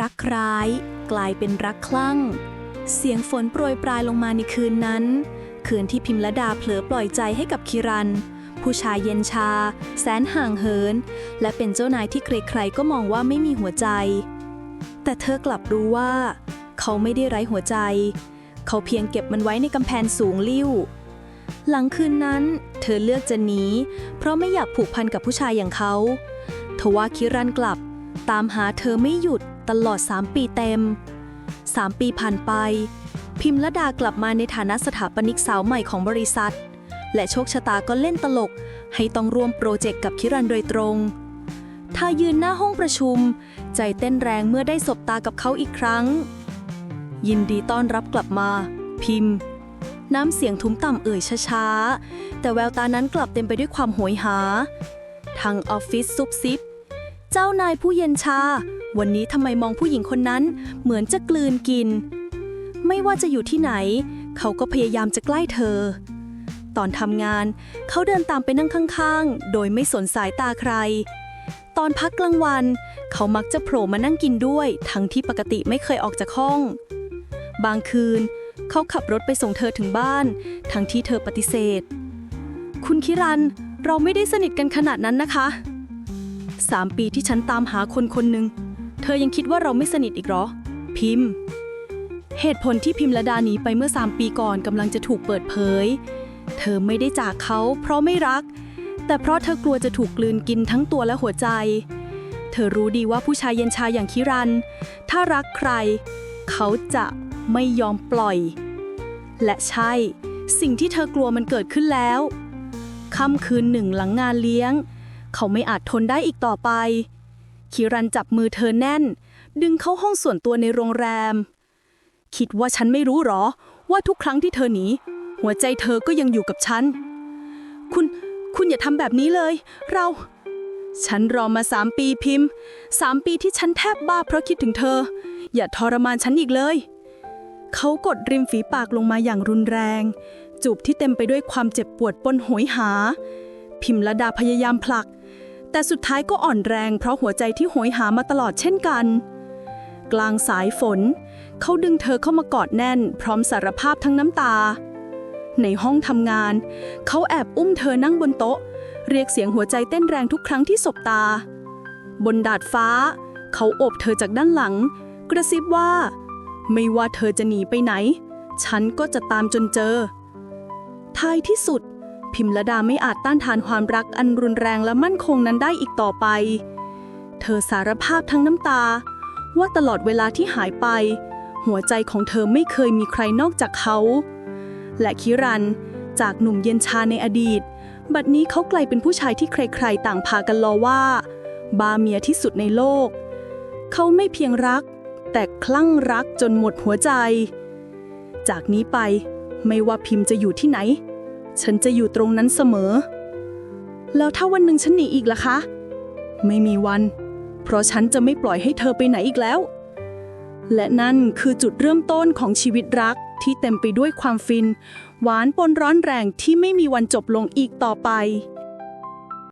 รักร้ายกลายเป็นรักคลั่ง เสียงฝนโปรยปลายลงมาในคืนนั้น คืนที่พิมละดาเผลอปล่อยใจให้กับคิรัน ผู้ชายเย็นชา แสนห่างเหิน และเป็นเจ้านายที่ใครๆก็มองว่าไม่มีหัวใจ แต่เธอกลับรู้ว่า เขาไม่ได้ไร้หัวใจ เขาเพียงเก็บมันไว้ในกำแพงสูงลิ่วหลังคืนนั้น เธอเลือกจะหนีเพราะไม่อยากผูกพันกับผู้ชายอย่างเขาทว่าคิรันกลับ ตามหาเธอไม่หยุด ตลอด 3 ปีเต็ม 3 ปีผ่านไป พิมละดากลับมาในฐานะสถาปนิกสาวใหม่ของบริษัท และโชคชะตาก็เล่นตลก ให้ต้องร่วมโปรเจกต์กับคิรันโดยตรงเธอยืนหน้าห้องประชุม ใจเต้นแรงเมื่อได้สบตากับเขาอีกครั้ง ยินดีต้อนรับกลับมา พิมพ์ น้ำเสียงทุ้มต่ำเอ่ยช้าๆ แต่แววตานั้นกลับเต็มไปด้วยความโหยหา ทางออฟฟิศซุบซิบ เจ้านายผู้เย็นชา วันนี้ทำไมมองผู้หญิงคนนั้น เหมือนจะกลืนกิน ไม่ว่าจะอยู่ที่ไหน เขาก็พยายามจะใกล้เธอ ตอนทำงาน เขาเดินตามไปนั่งข้างๆ โดยไม่สนสายตาใคร ตอนพักกลางวัน เขามักจะโผล่มานั่งกินด้วย ทั้งที่ปกติไม่เคยออกจากห้อง บางคืน เขาขับรถไปส่งเธอถึงบ้าน ทั้งที่เธอปฏิเสธ คุณคิรัน เราไม่ได้สนิทกันขนาดนั้นนะคะ สามปีที่ฉันตามหาคนคนหนึ่ง เธอยังคิดว่าเราไม่สนิทอีกเหรอ พิมพ์ เหตุผลที่พิมพ์ละดาหนีไปเมื่อสามปีก่อนกำลังจะถูกเปิดเผย เธอไม่ได้จากเขา เพราะไม่รัก แต่เพราะเธอกลัวจะถูกกลืนกินทั้งตัวและหัวใจ เธอรู้ดีว่าผู้ชายเย็นชาอย่างคิรัน ถ้ารักใคร เขาจะไม่ยอมปล่อย และใช่ สิ่งที่เธอกลัวมันเกิดขึ้นแล้วค่ำคืนหนึ่งหลังงานเลี้ยง เขาไม่อาจทนได้อีกต่อไปคิรันจับมือเธอแน่น ดึงเข้าห้องส่วนตัวในโรงแรม คิดว่าฉันไม่รู้หรอ ว่าทุกครั้งที่เธอหนี หัวใจเธอก็ยังอยู่กับฉัน คุณ คุณอย่าทำแบบนี้เลย เรา ฉันรอมาสามปีพิมพ์สามปีที่ฉันแทบบ้าเพราะคิดถึงเธอ อย่าทรมานฉันอีกเลย เขากดริมฝีปากลงมาอย่างรุนแรง จูบที่เต็มไปด้วยความเจ็บปวดปนโหยหา พิมละดาพยายามผลัก แต่สุดท้ายก็อ่อนแรงเพราะหัวใจที่โหยหามาตลอดเช่นกัน กลางสายฝน เขาดึงเธอเข้ามากอดแน่น พร้อมสารภาพทั้งน้ำตา ในห้องทำงาน เขาแอบอุ้มเธอนั่งบนโต๊ะ เรียกเสียงหัวใจเต้นแรงทุกครั้งที่สบตา บนดาดฟ้า เขาโอบเธอจากด้านหลัง กระซิบว่า ไม่ว่าเธอจะหนีไปไหน ฉันก็จะตามจนเจอ ท้ายที่สุด พิมละดาไม่อาจต้านทานความรักอันรุนแรงและมั่นคงนั้นได้อีกต่อไป เธอสารภาพทั้งน้ำตา ว่าตลอดเวลาที่หายไป หัวใจของเธอไม่เคยมีใครนอกจากเขา และคิรันจากหนุ่มเย็นชาในอดีต บัดนี้เขากลายเป็นผู้ชายที่ใครๆ ต่างพากันล้อว่า บาเมียที่สุดในโลก เขาไม่เพียงรัก แต่คลั่งรักจนหมดหัวใจ จากนี้ไปไม่ว่าพิมพ์จะอยู่ที่ไหน ฉันจะอยู่ตรงนั้นเสมอ แล้วถ้าวันหนึ่งฉันหนีอีกล่ะคะ ไม่มีวัน เพราะฉันจะไม่ปล่อยให้เธอไปไหนอีกแล้ว และนั่นคือจุดเริ่มต้นของชีวิตรักที่เต็มไปด้วยความฟิน หวานปนร้อนแรงที่ไม่มีวันจบลงอีกต่อไป